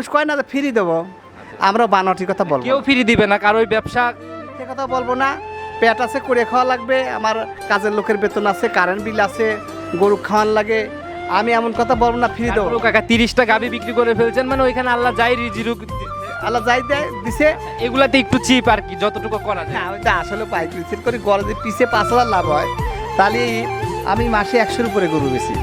মানুষ কয় না ফ্রি দেবো? আমরা বানটি কথা বলব। কেউ ফিরি দিবে না কারও ওই ব্যবসা। সে কথা বলব না। পেট আছে করে খাওয়া লাগবে আমার কাজের লোকের বেতন আছে কারেন্ট বিল আছে গরু খাওয়ান লাগে। আমি এমন কথা বলব না ফ্রি দেবো। কাকা তিরিশটা গাবি বিক্রি করে ফেলছেন মানে ওইখানে আল্লাহ যাই রিজিরুক আল্লাহ যাই দেয় দিছে। এগুলাতে একটু চিপ আর কি যতটুকু করা যায়। ওইটা আসলে পাইকারি করে গরজে পিছে পাঁচ হাজার লাভ হয় তাহলে আমি মাসে একশোর উপরে গরু বেশি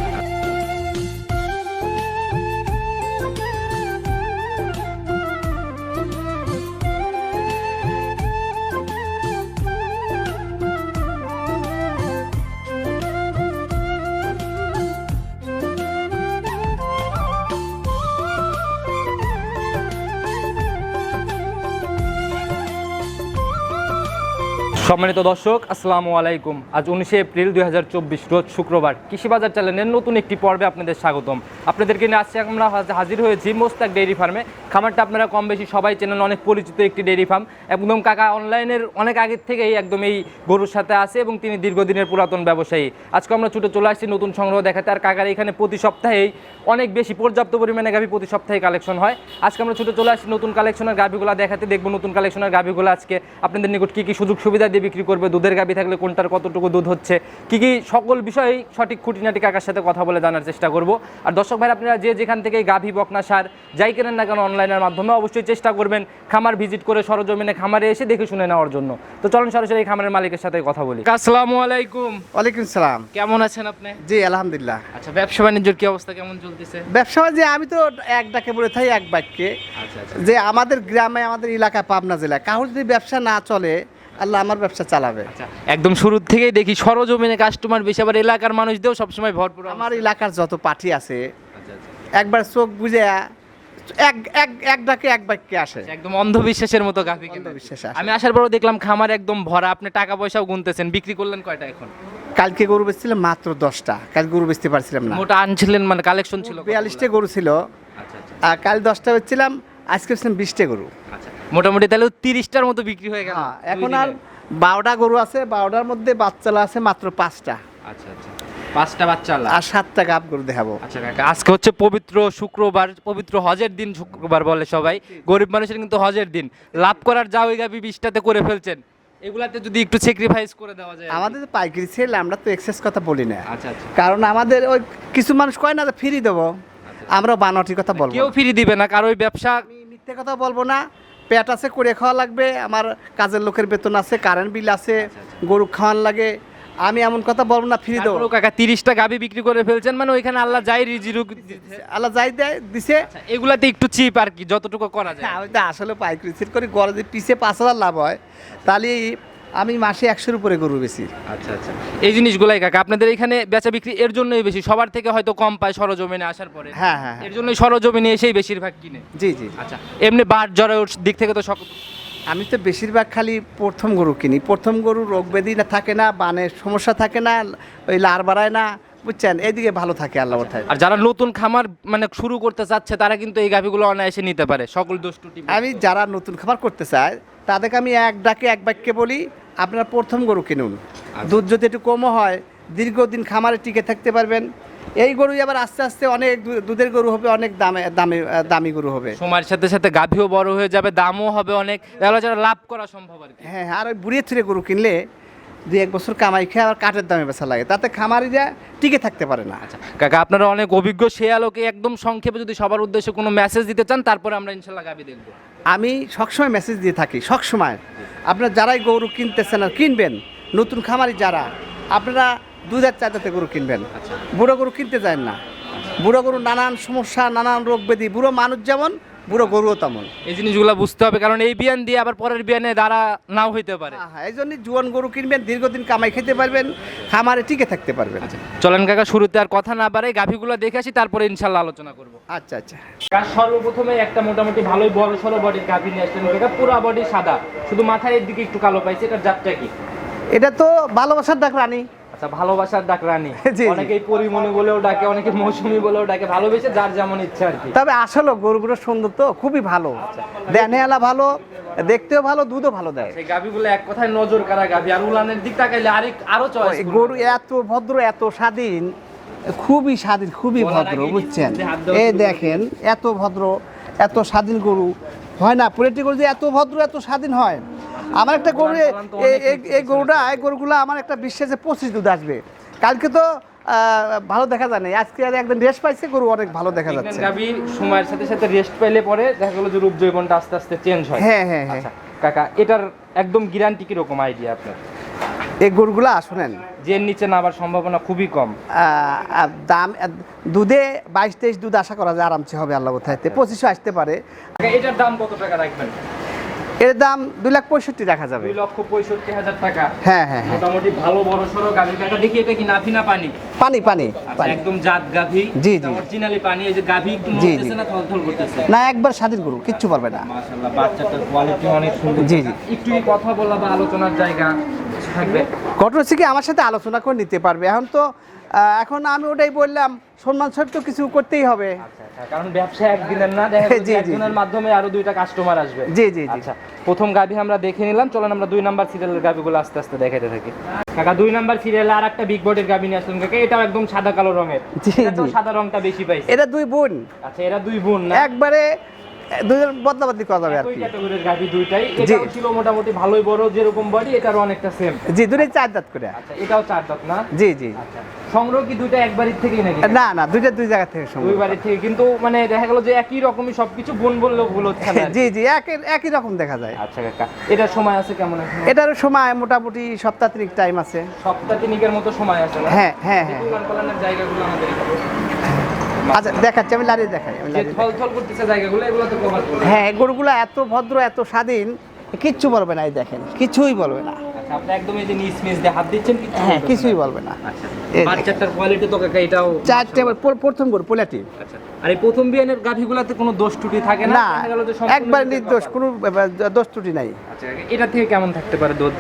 সম্মানিত দর্শক, আসসালামু আলাইকুম। আজ উনিশে এপ্রিল দুই হাজার চব্বিশ, রোজ শুক্রবার। কৃষি বাজার চ্যানেলের নতুন একটি পর্বে আপনাদের স্বাগতম। আপনাদেরকে নিয়ে আসছে আমরা হাজ- হাজির হয়েছি মোস্তাক ডেইরি ফার্মে। খামারটা আপনারা কম বেশি সবাই চেনেন, অনেক পরিচিত একটি ডেইরি ফার্ম। একদম কাকা অনলাইনের অনেক আগের থেকেই একদম এই গরুর সাথে আছে এবং তিনি দীর্ঘদিনের পুরাতন ব্যবসায়ী। আজকে আমরা ছুটে চলে আসছি নতুন সংগ্রহ দেখাতে। আর কাকার এখানে প্রতি সপ্তাহেই অনেক বেশি পর্যাপ্ত পরিমাণে গাভি প্রতি সপ্তাহে কালেকশন হয়। আজকে আমরা ছুটে চলে আসছি নতুন কালেকশনের গাভিগুলো দেখাতে। দেখব নতুন কালেকশনের গাভিগুলো আজকে আপনাদের নিকট কী কী সুযোগ সুবিধা দিয়ে বিক্রি করবে দুধের গাভি থাকলে কোনটার কতটুকু দুধ হচ্ছে কি কি সকল বিষয়েই সঠিক খুঁটিনাটি কাকার সাথে কথা বলে জানার চেষ্টা করব। আর দর্শক ভাই আপনারা যে যেখান থেকে গাভী বকনা সার যাই কেনেন না কেন অনলাইনের মাধ্যমে অবশ্যই চেষ্টা করবেন খামার ভিজিট করে সরজমিনে খামারে এসে দেখে শুনে নেওয়ার জন্য। তো চলুন সরাসরি এই খামারের মালিকের সাথে কথা বলি। আসসালামু আলাইকুম। ওয়ালাইকুম সালাম। কেমন আছেন আপনি? জি আলহামদুলিল্লাহ। আচ্ছা ব্যবসা বাণিজ্যের কি অবস্থা কেমন চলতেছে? ব্যবসা যে আমি তো এক ডাকে বলে থাকি এক বাক্যে। আচ্ছা আচ্ছা। যে আমাদের গ্রামে আমাদের এলাকায় পাবনা জেলায় কারোর যদি ব্যবসা না চলে আল্লাহ আমার ব্যবসা চালাবে। আচ্ছা একদম শুরুর থেকেই দেখি সরজমিনে কাস্টমার বেশি আবার এলাকার মানুষদেরও সবসময় ভরপুর আমার এলাকার যত পার্টি আছে আচ্ছা, আচ্ছা। একবার চোখ বুঝে এক এক এক ডাকে এক বাক্যে আসে। একদম অন্ধবিশ্বাসের মতো গাভি অন্ধবিশ্বাস আমি আসার পরও দেখলাম খামার একদম ভরা আপনি টাকা পয়সাও গুনতেছেন বিক্রি করলেন কয়টা এখন? কালকে গরু বেচছিলাম মাত্র দশটা কাল গরু বেচতে পারছিলাম না। মোটা আনছিলেন মানে কালেকশন ছিল? বিয়াল্লিশটা গরু ছিল। আর কাল দশটা বেচছিলাম আজকে বেচছিলাম বিশটা গরু। মোটামুটি তাহলে তিরিশটার মতো বিক্রি হয়ে গেল। হ্যাঁ এখন আর বারোটা গরু আছে বারোটার মধ্যে বাচ্চালা আছে মাত্র পাঁচটা। আচ্ছা আচ্ছা। পাঁচটা বাচ্চা আর সাতটা গাব গরু দেখাবো। আচ্ছা কাকা আজকে হচ্ছে পবিত্র শুক্রবার পবিত্র হজের দিন শুক্রবার বলে সবাই। গরিব মানুষের কিন্তু হজের দিন। লাভ করার যা ওই গাবি বিশটাতে করে ফেলছেন। এগুলাতে যদি একটু স্যাক্রিফাইস করে দেওয়া যায় আমাদের তো পাইকারি সেল আমরা তো এক্সেস কথা বলি না। আচ্ছা আচ্ছা। কারণ আমাদের ওই কিছু মানুষ কয় না ফ্রি দেবো। আমরা বানটি কথা বলব কেউ ফিরি দিবে না কারও ওই ব্যবসা মিথ্যে কথা বলব না। পেট আছে করে খাওয়া লাগবে আমার কাজের লোকের বেতন আছে কারেন্ট বিল আছে গরু খাওয়ান লাগে। আমি এমন কথা বলব না ফ্রি দেবো। কাকা তিরিশটা গাবি বিক্রি করে ফেলছেন মানে ওইখানে আল্লাহ যাই রিজিরুক আল্লাহ যাই দেয় দিছে। এগুলাতে একটু চিপ আর কি যতটুকু করা যায়। তো আসলে পাইকারি। সেট করে গড়ে পিছিয়ে পাঁচ হাজার লাভ হয় তাহলে আমি মাসে একশোর উপরে গরু বেশি আচ্ছা আচ্ছা। এই জিনিসগুলাই কাকা আপনাদের এখানে বেচা বিক্রি এর জন্যই বেশি সবার থেকে হয়তো কম পায় সরজমিনে আসার পরে। হ্যাঁ হ্যাঁ হ্যাঁ। এর জন্যই সরজমিনে এসেই বেশিরভাগ কিনে। জি জি। আচ্ছা এমনি বার জ্বরের দিক থেকে তো সক আমি তো বেশিরভাগ খালি প্রথম গরু কিনি। প্রথম গরু রোগ ব্যাধি না থাকে না বানের সমস্যা থাকে না ওই লার বাড়ায় না বুঝছেন? এইদিকে ভালো থাকে আল্লাহ কোথায় আর যারা নতুন খামার মানে শুরু করতে চাচ্ছে তারা কিন্তু এই গাভিগুলো অনায়াসে নিতে পারে। সকল দোষ ত্রুটি আমি যারা নতুন খাবার করতে চায় তাদেরকে আমি এক ডাকে এক বাক্যে বলি আপনারা প্রথম গরু কিনুন। দুধ যদি একটু কমও হয় দীর্ঘদিন খামারে টিকে থাকতে পারবেন। এই গরুই আবার আস্তে আস্তে অনেক দুধের গরু হবে অনেক দামে দামে দামি গরু হবে। সময়ের সাথে সাথে গাভীও বড় হয়ে যাবে দামও হবে অনেক। যারা লাভ করা সম্ভব আর কি। হ্যাঁ হ্যাঁ, আর ওই বুড়িয়ে থুড়ে গরু কিনলে দুই এক বছর কামাই খেয়ে আবার কাঠের দামে বেচা লাগে। তাতে খামারিরা টিকে থাকতে পারে না। আচ্ছা কাকা আপনারা অনেক অভিজ্ঞ সে আলোকে একদম সংক্ষেপে যদি সবার উদ্দেশ্যে কোনো মেসেজ দিতে চান তারপরে আমরা ইনশাল্লাহ গাবি দেখব। আমি সবসময় মেসেজ দিয়ে থাকি সবসময়। আপনারা যারাই গরু কিনতেছেন আর কিনবেন নতুন খামারি যারা আপনারা দু হাজার চার হাজার গরু কিনবেন। বুড়ো গরু কিনতে যায় না। বুড়ো গরু নানান সমস্যা নানান রোগ ব্যাধি বুড়ো মানুষ যেমন বুড়ো গরুও তেমন এই জিনিসগুলো বুঝতে হবে কারণ এই বিয়ান দিয়ে আবার পরের বিয়ানে দ্বারা নাও হইতে পারে। হ্যাঁ এই জন্যই জুয়ান গরু কিনবেন দীর্ঘদিন কামাই খেতে পারবেন খামারে টিকে থাকতে পারবেন। চলেন কাকা শুরুতে আর কথা না বাড়াই গাভিগুলো দেখে আসি তারপরে ইনশাল্লাহ আলোচনা করব। আচ্ছা আচ্ছা। কার সর্বপ্রথমে একটা মোটামুটি ভালোই বড় সড়ো বডির গাভি নিয়ে আসলেন এটা পুরো বডি সাদা শুধু মাথায় এর দিকে একটু কালো পাইছে এটার জাতটা কি? এটা তো ভালোবাসার ডাক রানী। আচ্ছা ভালোবাসার ডাক রানী। অনেকেই পরিমণি বলেও ডাকে অনেকে মৌসুমি বলেও ডাকে ভালোবেসে যার যেমন ইচ্ছা আর কি। তবে আসলে গরুগুলো সুন্দর তো খুবই ভালো। দেনেওয়ালা ভালো দেখতেও ভালো দুধও ভালো দেয়। সেই গাভিগুলো এক কথায় নজর কারা গাভি? আর উলানের দিক তাকাইলে আরেক আরও চয়েস গরু এত ভদ্র এত স্বাধীন খুবই স্বাধীন খুবই ভদ্র বুঝছেন? এই দেখেন এত ভদ্র এত স্বাধীন গরু হয় না? পোলেট্রি গরু যে এত ভদ্র এত স্বাধীন হয়? আমার একটা গরু এই- গরুটা এই গরুগুলো আমার একটা বিশ্বাসে পঁচিশ দুধ আসবে। কালকে তো ভালো দেখা যায় না আজকে আর একদম রেস্ট পাইছে গরু অনেক ভালো দেখা যাচ্ছে। সময়ের সাথে সাথে রেস্ট পাইলে পরে দেখা গেলো যে রূপ জৈবনটা আস্তে আস্তে চেঞ্জ হয়। হ্যাঁ হ্যাঁ হ্যাঁ। আচ্ছা কাকা এটার একদম গ্যারান্টি কীরকম আইডিয়া আপনার? এই গরুগুলা শোনেন। যে নিচে নামার সম্ভাবনা খুবই কম। দাম দুধে বাইশ তেইশ দুধ আশা করা যায় আরামসে হবে আল্লাহ কোথায়তে পঁচিশশো আসতে পারে। এটার দাম কত টাকা রাখবেন? এর দাম দুই লাখ পঁয়ষট্টি দেখা যাবে। দুই লক্ষ পঁয়ষট্টি হাজার টাকা। হ্যাঁ হ্যাঁ হ্যাঁ। মোটামুটি ভালো বড় সড়ো কাকা দেখি এটা কি নাভি না পানি? পানি পানি আচ্ছা, একদম জাত গাভী। জি, জি। অরিজিনালি পানি এই যে গাভী জি, জি। না থলথল করতেছে? না একবার স্বাধীন গরু কিচ্ছু পারবে না। মাশাআল্লাহ বাচ্চাটার কোয়ালিটি অনেক সুন্দর। জি, জি। একটু কথা বলা বা আলোচনার জায়গা থাকবে। ঘটনা হচ্ছে কি আমার সাথে আলোচনা করে নিতে পারবে। এখন তো এখন আমি ওটাই বললাম সম্মান তো কিছু করতেই হবে। আচ্ছা, আচ্ছা, কারণ ব্যবসা একদিনের না জি। মাধ্যমে আরও দুইটা কাস্টমার আসবে। জি জি আচ্ছা প্রথম গাভি আমরা দেখে নিলাম চলেন আমরা দুই নাম্বার সিরিয়ালের গাভিগুলো আস্তে আস্তে দেখাতে থাকি। কাকা দুই নাম্বার সিরিয়ালে আর একটা বিগ বডির গাভি নিয়ে আসলেন কাকা এটাও একদম সাদা কালো রঙের। সাদা রংটা বেশি পাইছে। এটা দুই বোন। আচ্ছা এরা দুই বোন না? একবারে দুজন বদলা বদলি করা যাবে আর কি। ক্যাটাগরির গাভি দুইটাই। এটাও ছিল মোটামুটি ভালোই বড় যেরকম বডি এটারও অনেকটা সেম জি দুটোই চার দাঁত করে। আচ্ছা এটাও চার দাঁত না? জি জি। আচ্ছা। সংগ্রহ কি দুইটা এক বাড়ির থেকেই নাকি? না না দুইটা দুই জায়গা থেকে দুই সম্ভব বাড়ির থেকে কিন্তু মানে দেখা গেল যে একই রকমই সবকিছু বোন বললেও ভুল হচ্ছে না জি জি একই একই রকম দেখা যায়। আচ্ছা কাকা এটার সময় আছে কেমন এটারও সময় মোটামুটি সপ্তাহ তিনিক টাইম আছে। সপ্তাহ তিনিকের মতো সময় আছে হ্যাঁ হ্যাঁ হ্যাঁ। জায়গাগুলো আমাদের আচ্ছা দেখাচ্ছি আমি লাড়িয়ে দেখাই থল থল করতেছে জায়গাগুলো এগুলো তো কভার করবে। হ্যাঁ গরুগুলো এত ভদ্র এত স্বাধীন কিচ্ছু বলবে না এই দেখেন কিছুই বলবে না। আচ্ছা আপনি একদম এই যে নিচ মিচ দিয়ে হাত দিচ্ছেন হ্যাঁ কিছুই বলবে না। আচ্ছা। বাচ্চাটার কোয়ালিটি তো কাকা এটাও চারটে প্রথম গরু পোলাটি। আচ্ছা। আর এই প্রথম বিয়ানের গাভিগুলাতে কোনো দোষ ত্রুটি থাকে না? একবার নির্দোষ কোনো দোষ ত্রুটি নাই। আচ্ছা এটা থেকে কেমন থাকতে পারে দুধ?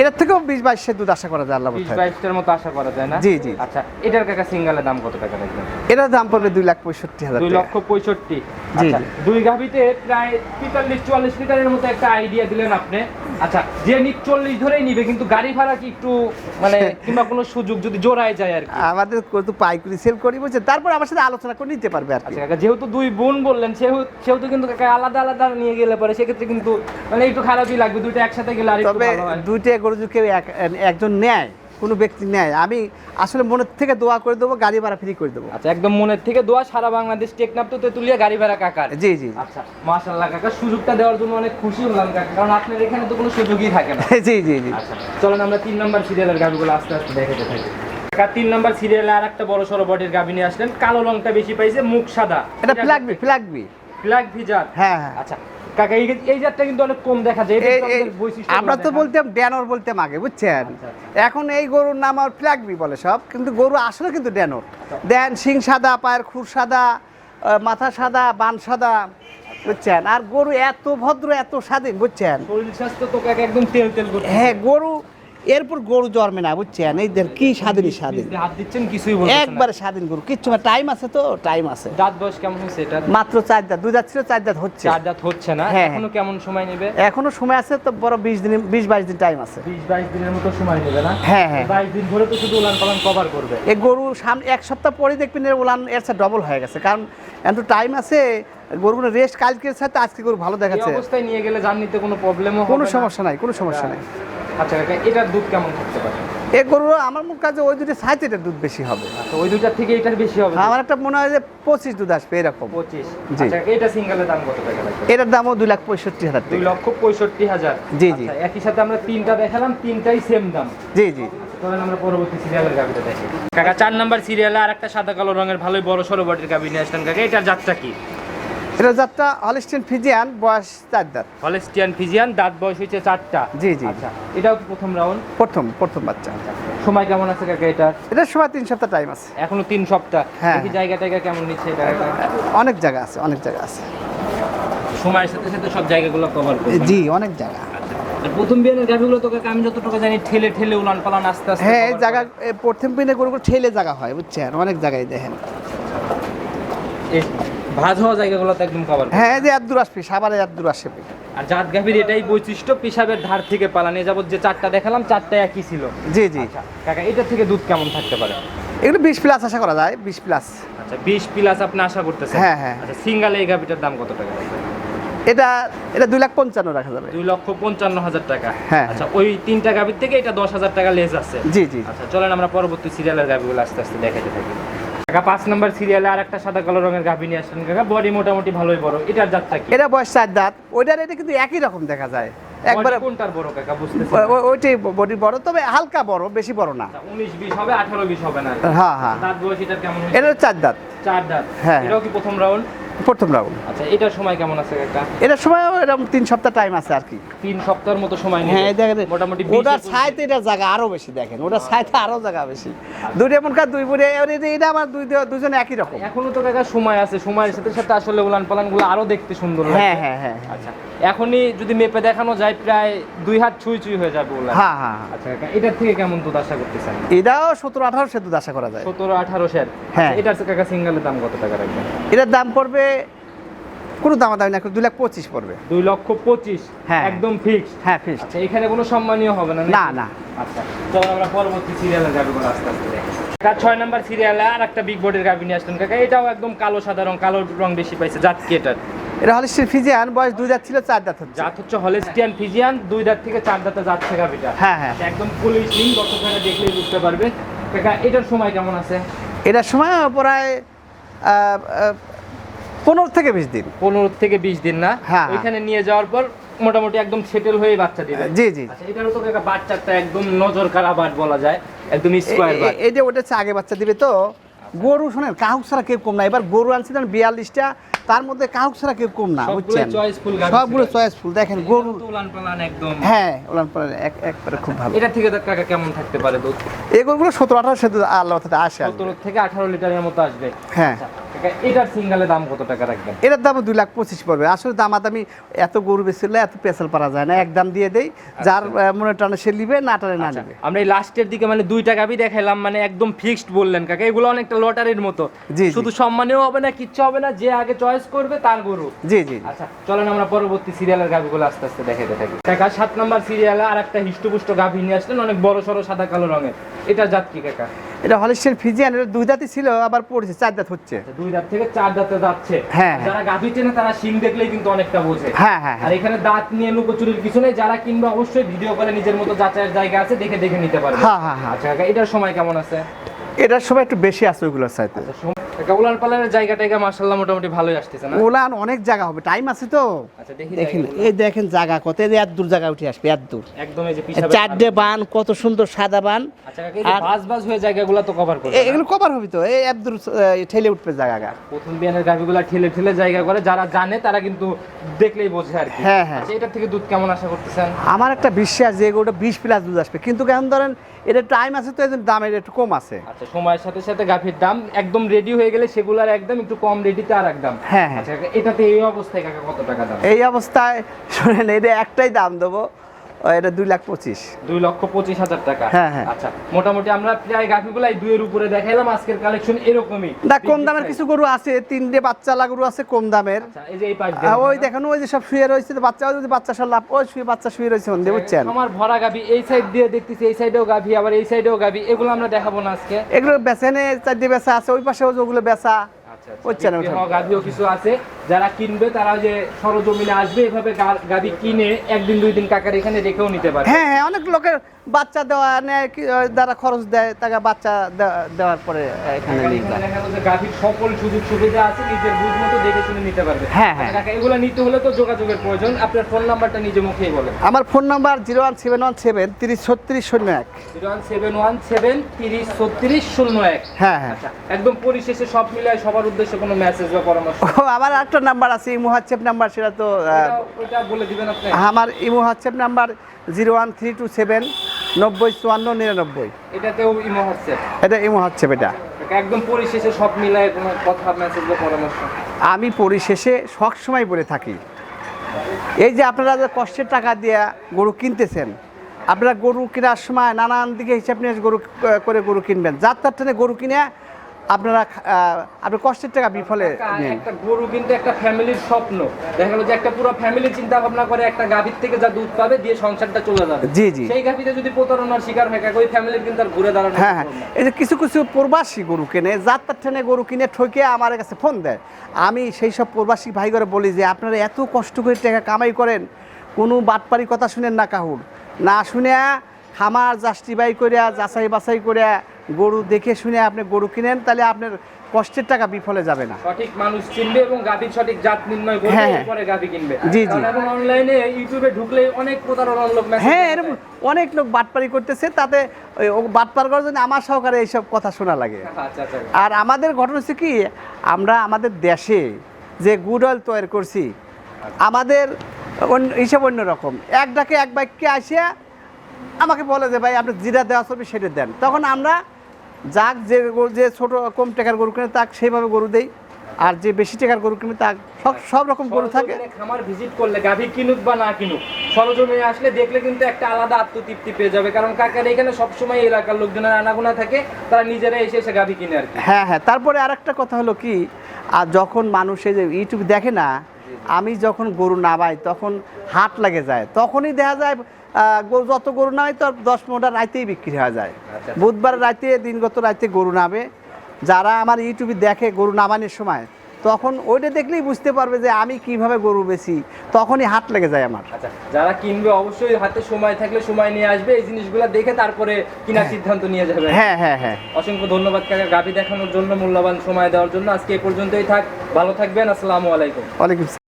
এটার থেকেও বিশ বাইশের দুধ আশা করা যায় আল্লাহ বিশ বাইশটার মতো আশা করা যায় না? জি, জি। আচ্ছা এটার কাকা সিঙ্গালের দাম কত টাকা রাখবেন এটার দাম পড়বে দুই লাখ পঁয়ষট্টি হাজার দুই লক্ষ পঁয়ষট্টি। আচ্ছা দুই গাভিতে প্রায় তেতাল্লিশ চুয়াল্লিশ লিটারের মতো একটা আইডিয়া দিলেন আপনি। আচ্ছা যে নিক চল্লিশ ধরেই নিবে কিন্তু গাড়ি ভাড়া কি একটু মানে কিংবা কোনো সুযোগ যদি জোড়ায় যায় আর কি? আমাদের তো পাইকারি সেল করি বলছে তারপর আমার সাথে আলোচনা করে নিতে পারবে আর কি। আচ্ছা কাকা যেহেতু দুই বোন বললেন সেহেতু সেহেতু কিন্তু কাকা আলাদা আলাদা নিয়ে গেলে পরে সেক্ষেত্রে কিন্তু মানে একটু খারাপই লাগবে দুইটা একসাথে গেলে আর তবে দুইটা গরু কেউ এক- একজন নেয় কোনো ব্যক্তি নেয়। আমি আসলে মনের থেকে দোয়া করে দেবো গাড়ি ভাড়া ফ্রি করে দেবো। আচ্ছা একদম মনের থেকে দোয়া সারা বাংলাদেশ টেকনাপ তো তেতুলিয়া গাড়ি ভাড়া কাকার। জি জি। আচ্ছা মাশাল্লাহ কাকা সুযোগটা দেওয়ার জন্য অনেক খুশি হলাম কাকা কারণ আপনার এখানে তো কোনো সুযোগই থাকে না। জি জি জি। আচ্ছা চলেন আমরা তিন নম্বর সিরিয়ালের গাভিগুলো আস্তে আস্তে দেখাতে থাকি। কাকা তিন নম্বর সিরিয়ালে আর একটা বড় সড়ো বডির গাভি নিয়ে আসলেন কালো রংটা বেশি পাইছে মুখ সাদা। এটা ফ্ল্যাগবি ফ্ল্যাগবি ফ্ল্যাগ ভিজার হ্যাঁ হ্যাঁ। আচ্ছা কাকা এই এই জাতটা কিন্তু অনেক কম দেখা যায় আমরা তো বলতাম ড্যানর বলতাম আগে বুঝছেন? আচ্ছা, এখন এই গরুর নাম আর ফ্ল্যাগবি বলে সব কিন্তু গরু আসলে কিন্তু ড্যানর। দেন শিং সাদা পায়ের খুর সাদা মাথা সাদা বান সাদা বুঝছেন? আর গরু এত ভদ্র এত স্বাধীন বুঝছেন? শরীর স্বাস্থ্য তো একদম তেল তেল হ্যাঁ গরু এরপর গরু জন্মে না বুঝছেন? এই দেখ কি স্বাধীন? হাত দিচ্ছেন কিছুই বলছেন একবারে স্বাধীন গরু কিচ্ছু না টাইম আছে তো টাইম আছে। দাঁত বয়স কেমন হয়েছে এটা মাত্র চার দাঁত দুই দাঁত ছিল চার দাঁত হচ্ছে। চার দাঁত হচ্ছে না? হ্যাঁ, এখনও কেমন সময় নেবে? এখনও সময় আছে তো বড় বিশ দিন বিশ বাইশ দিন টাইম আছে। বিশ বাইশ দিনের মতো সময় নেবে না? হ্যাঁ হ্যাঁ। বাইশ দিন ধরে তো শুধু উলান পালান কভার করবে। এই গরু সামনে এক সপ্তাহ পরে দেখবেন এর উলান এর সাথে ডবল হয়ে গেছে। কারণ এত টাইম আছে গরুগুলো রেস্ট কালকের সাথে আজকে গরু ভালো দেখাচ্ছে। অবস্থায় নিয়ে গেলে জার্নিতে কোনো প্রবলেমও কোনো সমস্যা নাই কোনো সমস্যা নাই। আচ্ছা কাকা এটার দুধ কেমন থাকতে পারে? এই গরু আমার মুখ কাছে ওই দুটো সাইতে এটার দুধ বেশি হবে। আচ্ছা ওই দুইটার থেকে এটার বেশি হবে আমার একটা মনে হয় যে পঁচিশ দুধ আসবে এরকম। পঁচিশ। আচ্ছা এটা সিঙ্গেলের দাম কত টাকা এটার দামও দুই লাখ পঁয়ষট্টি হাজার দুই লক্ষ পঁয়ষট্টি হাজার। জি, জি। আচ্ছা, একই সাথে আমরা তিনটা দেখালাম তিনটাই সেম দাম। জি জি। আমরা পরবর্তী সিরিয়ালের দেখি। কাকা চার নাম্বার সিরিয়ালে আর একটা সাদা কালো রঙের ভালোই বড় সড়ো বটির নিয়ে আসলেন কাকা এটার জাতটা কি? এটা যাত্রা হলিস্টিন ফিজিয়ান বয়স চার দাঁত। হলেস্টিয়ান ফিজিয়ান দাঁত বয়স হচ্ছে চারটা। জি, জি। আচ্ছা এটাও প্রথম রাউন্ড প্রথম প্রথম বাচ্চা। সময় কেমন আছে কাকা এটার? এটার সময় তিন সপ্তাহ টাইম আছে। এখনও তিন সপ্তাহ। হ্যাঁ, হ্যাঁ। জায়গা টায়গা কেমন নিচ্ছে এটা অনেক জায়গা আছে অনেক জায়গা আছে। সময়ের সাথে সাথে সব জায়গাগুলো কভার করবে। জি অনেক জায়গা। প্রথম বিয়ানের গাভিগুলো তো কাকা আমি যতটুকু জানি ঠেলে ঠেলে উলান পালান আস্তে আস্তে হ্যাঁ জায়গা প্রথম পিনে গরুগুলো ঠেলে জায়গা হয় বুঝছেন? অনেক জায়গায় দেখেন। ভাঁজ হওয়া জায়গাগুলো তো একদম কভার হ্যাঁ যে এত দূর আসবে সাবারে এত দূর আসবে আর জাত গাভীর এটাই বৈশিষ্ট্য পেশাবের ধার থেকে পালানো। যাবত যে চারটা দেখালাম চারটা একই ছিল। জি জি। আচ্ছা কাকা এটা থেকে দুধ কেমন থাকতে পারে? এগুলো বিশ প্লাস আশা করা যায় বিশ প্লাস আচ্ছা বিশ প্লাস আপনি আশা করতেছেন? হ্যাঁ, হ্যাঁ। আচ্ছা সিঙ্গেল এই গাভিটার দাম কত টাকা? এটা এটা দুই লাখ পঞ্চান্ন রাখা যাবে। দুই লক্ষ পঞ্চান্ন হাজার টাকা। হ্যাঁ। আচ্ছা ওই তিনটা গাভির থেকে এটা দশ হাজার টাকা লেস আছে। জি জি। আচ্ছা চলেন আমরা পরবর্তী সিরিয়ালের গাভিগুলো আস্তে আস্তে দেখাতে থাকি। কাকা পাঁচ নম্বর সিরিয়ালে আর একটা সাদা কালো রঙের গাভী নিয়ে আসলেন কাকা। বডি মোটামুটি ভালোই বড়। এটার জাতটা কি? এটা বয়স চার দাঁত। ওইটার এটা কিন্তু একই রকম দেখা যায়। একবারে কোনটার বড় কাকা ওইটাই বডি বড় তবে হালকা বড় বেশি বড় না। উনিশ বিশ হবে আঠারো বিশ হবে না? হ্যাঁ হ্যাঁ। দাঁত বয়স এটার কেমন এটা চার দাঁত। চার দাঁত। হ্যাঁ। এটাও কি প্রথম রাউন্ড প্রথম রাউন্ড। আচ্ছা এটার সময় কেমন আছে কাকা এটার সময় এরকম তিন সপ্তাহ টাইম আছে আর কি। তিন সপ্তাহের মতো সময়। হ্যাঁ দেখেন মোটামুটি ওটার সাইতে এটা জায়গা আরও বেশি দেখেন ওটার সাইতে আরও জায়গা বেশি। দুই এমন কার দুই বুড়ে এটা- এটা আমার দুই দুজন একই রকম। এখনও তো কাকা সময় আছে সময়ের সাথে সাথে আসলে উলান পালানগুলো আরও দেখতে সুন্দর হ্যাঁ হ্যাঁ হ্যাঁ। আচ্ছা এখনই যদি মেপে দেখানো যায় প্রায় দুই হাত ছুঁই ছুঁই হয়ে যাবে উলান হ্যাঁ হ্যাঁ হ্যাঁ। আচ্ছা এটার থেকে কেমন দুধ আশা করতেছেন? এটাও সতেরো আঠারো সে দুধ আশা করা যায়। সতেরো আঠারো শের হ্যাঁ। এটার কাকা সিঙ্গেলের দাম কত টাকা রাখবেন? এটার দাম পড়বে কোনো দাম দামি না দুই লাখ পঁচিশ পড়বে। দুই লক্ষ পঁচিশ? হ্যাঁ। একদম ফিক্সড হ্যাঁ ফিক্সড আচ্ছা এখানে কোনো সম্মানীয় হবে না না না। আচ্ছা চলো আমরা পরবর্তী সিরিয়ালে যাব আস্তে আস্তে। কাকা ছয় নাম্বার সিরিয়ালে আর একটা বিগ বোর্ডের গাভি নিয়ে আসলেন। কাকা এটাও একদম কালো সাদা রং কালো রং বেশি পাইছে জাত কি এটার? এটা হলিস্টির ফিজিয়ান বয়স দুই দাঁত ছিল চার দাঁত হচ্ছে। জাত হচ্ছে হলেস্টিয়ান ফিজিয়ান দুই দাঁত থেকে চার দাঁতে যাচ্ছে গাভিটা। হ্যাঁ হ্যাঁ। একদম পুলিশ লিং দর্শকরা দেখলেই বুঝতে পারবে কাকা এটার সময় কেমন আছে? এটার সময় প্রায় পনেরো থেকে বিশ দিন। পনেরো থেকে বিশ দিন না? হ্যাঁ। ওইখানে নিয়ে যাওয়ার পর মোটামুটি একদম সেটেল হয়ে বাচ্চা দিবে জি জি। আচ্ছা এটারও তো কাকা বাচ্চাটা একদম নজর কারা বাট বলা যায় একদম স্কোয়ার বাট এই যে ওটা আগে বাচ্চা দিবে তো গরু শোনেন কাহুক ছাড়া কেউ কম না। এবার গরু আনছিলেন বিয়াল্লিশটা তার মধ্যে ছাড়া কেউ কম না বুঝছেন? সবগুলো চয়েস ফুল। দেখেন গরু উলান পালান একদম। হ্যাঁ ওলান পালান এক একবারে খুব ভালো। এটা থেকে কাকা কেমন থাকতে পারে দুধ? এই গরুগুলো সতেরো আঠারো সে আল্লাহ তাতে আসে সতেরো থেকে আঠারো লিটারের মতো আসবে। হ্যাঁ। আচ্ছা, এটার সিঙ্গালে দাম কত টাকা রাখবেন? এটার দাম দুই লাখ পঁচিশ পড়বে। আসলে দামাদামি এত গরু বেশিলে এত পেশাল পারা যায় না। এক দাম দিয়ে দেই। যার মনে টানে সে নিবে না টানে না আচ্ছা, নিবে। আমরা এই লাস্টের দিকে মানে দুই টাকা বি দেখাইলাম মানে একদম ফিক্সড বললেন কাকা। এগুলো অনেকটা লটারির মতো। জি। শুধু সম্মানীয় হবে না কিচ্ছু হবে না যে আগে চয়েস করবে তার গরু। জি জি আচ্ছা চলেন আমরা পরবর্তী সিরিয়ালের গাভিগুলো আস্তে আস্তে দেখাতে থাকি। কাকা সাত নাম্বার সিরিয়ালে আর একটা হিষ্টপুষ্ট গাভি নিয়ে আসলেন অনেক বড় সড়ো সাদা কালো রঙের। এটা জাত কি কাকা? এটা হলিস্টের ফিজিয়ান এটা দুই দাঁতই ছিল আবার পড়ছে চার দাঁত হচ্ছে। আচ্ছা, দুই দাঁত থেকে চার দাঁতে যাচ্ছে। হ্যাঁ। যারা গাভী চেনে তারা শিং দেখলেই কিন্তু অনেকটা বোঝে। হ্যাঁ হ্যাঁ আর হ্যাঁ এখানে দাঁত নিয়ে লুকোচুরির কিছু নেই যারা কিনবে অবশ্যই ভিডিও করে নিজের মতো যাচাইয়ের জায়গা আছে দেখে দেখে নিতে পারবে। হ্যাঁ, হ্যাঁ, হ্যাঁ। আচ্ছা কাকা এটার সময় কেমন আছে? এটার সময় একটু বেশি আছে ওইগুলোর সাথে উলান পালানের জায়গা টাইগা মার্শাল্লাহ মোটামুটি ভালোই আসতেছে না? ওলান অনেক জায়গা হবে টাইম আছে তো। আচ্ছা দেখি দেখেন এই দেখেন জায়গা কত এই এত দূর জায়গা উঠে আসবে এত দূর। একদম এই যে পিছাবে চারটে বান কত সুন্দর সাদা বান। আচ্ছা কাকা এই বাস বাস হয়ে জায়গাগুলো তো কভার করে এ- এগুলো কভার হবে তো এই এত দূর ঠেলে উঠবে জায়গা প্রথম বিয়ানের গাভিগুলো ঠেলে ঠেলে জায়গা করে যারা জানে তারা কিন্তু দেখলেই বোঝে আর কি। হ্যাঁ, হ্যাঁ। আচ্ছা, এটার থেকে দুধ কেমন আশা করতেছেন? আমার একটা বিশ্বাস যে এগুলোটা বিশ প্লাস দুধ আসবে কিন্তু কেমন ধরেন এটা টাইম আছে তো এই দাম দামের একটু কম আছে। আচ্ছা সময়ের সাথে সাথে গাভীর দাম একদম রেডি হয়ে গেলে সেগুলার একদম একটু কম রেডিতে আর একদম হ্যাঁ, হ্যাঁ। আচ্ছা এটাতে এই অবস্থায় কাকা কত টাকা দাম? এই অবস্থায় শুনেন এটা একটাই দাম দেবো। এটা দুই লাখ পঁচিশ। দুই লক্ষ পঁচিশ হাজার টাকা। হ্যাঁ, হ্যাঁ। আচ্ছা মোটামুটি আমরা প্রায় গাভিগুলাই দুইয়ের উপরে দেখাইলাম আজকের কালেকশন এরকমই। না কম দামের কিছু গরু আছে তিনটে বাচ্চালা গরু আছে কম দামের। আচ্ছা এই যে এই পাশ ওই দেখেন ওই যে সব শুয়ে রয়েছে বাচ্চা ওই বাচ্চা সব লাভ ওই শুয়ে বাচ্চা শুয়ে রয়েছে মধ্যে বুঝছেন? আমার ভরা গাভি এই সাইড দিয়ে দেখতেছি এই সাইডেও গাভি আবার এই সাইডেও গাভি এগুলো আমরা দেখাবো না আজকে। এগুলো বেচেনে চারটে বেচা আছে ওই পাশে ওগুলো বেচা আচ্ছা বুঝছেন ওটা? হওয়া গাভিও কিছু আছে। যারা কিনবে তারা যে সরজমিনে আসবে এভাবে গা- গাভি কিনে একদিন দুই দিন কাকার এখানে রেখেও নিতে পারে হ্যাঁ হ্যাঁ অনেক লোকের বাচ্চা দেওয়া নেয় যারা খরচ দেয় তাকে বাচ্চা দেওয়ার পরে এখানে গাভির সকল সুযোগ সুবিধা আছে নিজের বুঝ মতো দেখে শুনে নিতে পারবে। হ্যাঁ, হ্যাঁ। আচ্ছা, এগুলো নিতে হলে তো যোগাযোগের প্রয়োজন। আপনার ফোন নাম্বারটা নিজে মুখেই বলেন। আমার phone number zero one seven one seven তিরিশ ছত্রিশ শূন্য এক। Zero one seven one seven তিরিশ ছত্রিশ শূন্য এক। হ্যাঁ হ্যাঁ। আচ্ছা একদম পরিশেষে সব মিলায় সবার উদ্দেশ্যে কোনো মেসেজ বা পরামর্শ? ও আমার একটা নাম্বার আছে ইমো হোয়াটসঅ্যাপ নাম্বার সেটা তো বলে দিবেন আপনি। আমার Imo WhatsApp number zero one three two seven নব্বই চুয়ান্ন নিরানব্বই। এটাতেও ইমো হচ্ছে এটা ইমো হোয়াটসঅ্যাপ এটা। একদম পরিশেষে সব মিলায় কোনো কথা মেসেজ বা পরামর্শ। আমি পরিশেষে সবসময় বলে থাকি। এই যে আপনারা যে কষ্টের টাকা দিয়ে গরু কিনতেছেন আপনারা গরু কেনার সময় নানান দিকে হিসাব নিয়ে গরু করে গরু কিনবেন। যার তার গরু কিনে আপনারা আপনার কষ্টের টাকা বিফলে একটা- গরু কিন্তু একটা ফ্যামিলির স্বপ্ন। দেখা গেলো যে একটা পুরো ফ্যামিলি চিন্তা ভাবনা করে একটা গাভীর থেকে যা দুধ পাবে দিয়ে সংসারটা চলে যাবে। জি, জি। সেই গাভীতে যদি প্রতারণার শিকার হয় ওই ফ্যামিলির কিন্তু আর ঘুরে দাঁড়ানো হ্যাঁ হ্যাঁ। এই যে কিছু কিছু প্রবাসী গরু কেনে যাত্রার ট্রেনে গরু কিনে ঠকে আমার কাছে ফোন দেয়। আমি সেই সব প্রবাসী ভাই করে বলি যে আপনারা এত কষ্ট করে টাকা কামাই করেন কোনো বাটপারি কথা শুনেন না কাহুর। না শুনে খামার জাস্টিফাই করিয়া যাচাই বাছাই করিয়া গরু দেখে শুনে আপনি গরু কিনেন তাহলে আপনার কষ্টের টাকা বিফলে যাবে না সঠিক মানুষ চিনবে এবং গাভীর সঠিক জাত নির্ণয় করবে হ্যাঁ, হ্যাঁ। গাভী কিনবে জি, জি। এখন অনলাইনে ইউটিউবে ঢুকলে অনেক প্রতারণার লোক হ্যাঁ। এরকম অনেক লোক বাটপারি করতেছে তাতে ওই বাটপার করার জন্য আমার সহকারে এইসব কথা শোনা লাগে আচ্ছা আচ্ছা আর আমাদের ঘটনা হচ্ছে কি আমরা আমাদের দেশে যে গুড অয়েল তৈরি করছি আমাদের অন্য- হিসাব অন্যরকম এক ডাকে এক বাক্যে আসিয়া আমাকে বলে যে ভাই আপনি জিরা দেওয়া চলবে সেটা দেন তখন আমরা যাক যে গরু- যে ছোট কম টাকার গরু কিনে তাক সেইভাবে গরু দেই। আর যে বেশি টাকার গরু কিনে তাক সব সব রকম গরু থাকে। খামার ভিজিট করলে গাভী কিনুক বা না কিনুক সরজমিনে আসলে দেখলে কিন্তু একটা আলাদা আত্মতৃপ্তি পেয়ে যাবে। কারণ কাকার এখানে সবসময় এলাকার লোকজনের আনাগোনা থাকে তারা নিজেরা এসে এসে গাভী কিনে আর হ্যাঁ হ্যাঁ। তারপরে আরেকটা কথা হলো কি আর যখন মানুষ এই যে ইউটিউব দেখে না আমি যখন গরু নামাই তখন হাট লাগে যায়। তখনই দেখা যায় গরু যত গরু নামাই তো দশ পনেরোটা রাইতেই বিক্রি হয়ে যায়। আচ্ছা। বুধবার রাইতে দিনগত রাইতে গরু নামে। যারা আমার ইউটিউবে দেখে গরু নামানোর সময় তখন ওইটা দেখলেই বুঝতে পারবে যে আমি কীভাবে গরু বেশি তখনই হাট লেগে যায় আমার। আচ্ছা যারা কিনবে অবশ্যই হাতে সময় থাকলে সময় নিয়ে আসবে এই জিনিসগুলো দেখে তারপরে কেনার সিদ্ধান্ত নিয়ে যাবে। হ্যাঁ হ্যাঁ হ্যাঁ। অসংখ্য ধন্যবাদ কাকা গাভী দেখানোর জন্য মূল্যবান সময় দেওয়ার জন্য। আজকে এ পর্যন্তই থাক ভালো থাকবেন আসসালামু আলাইকুম। ওয়ালাইকুম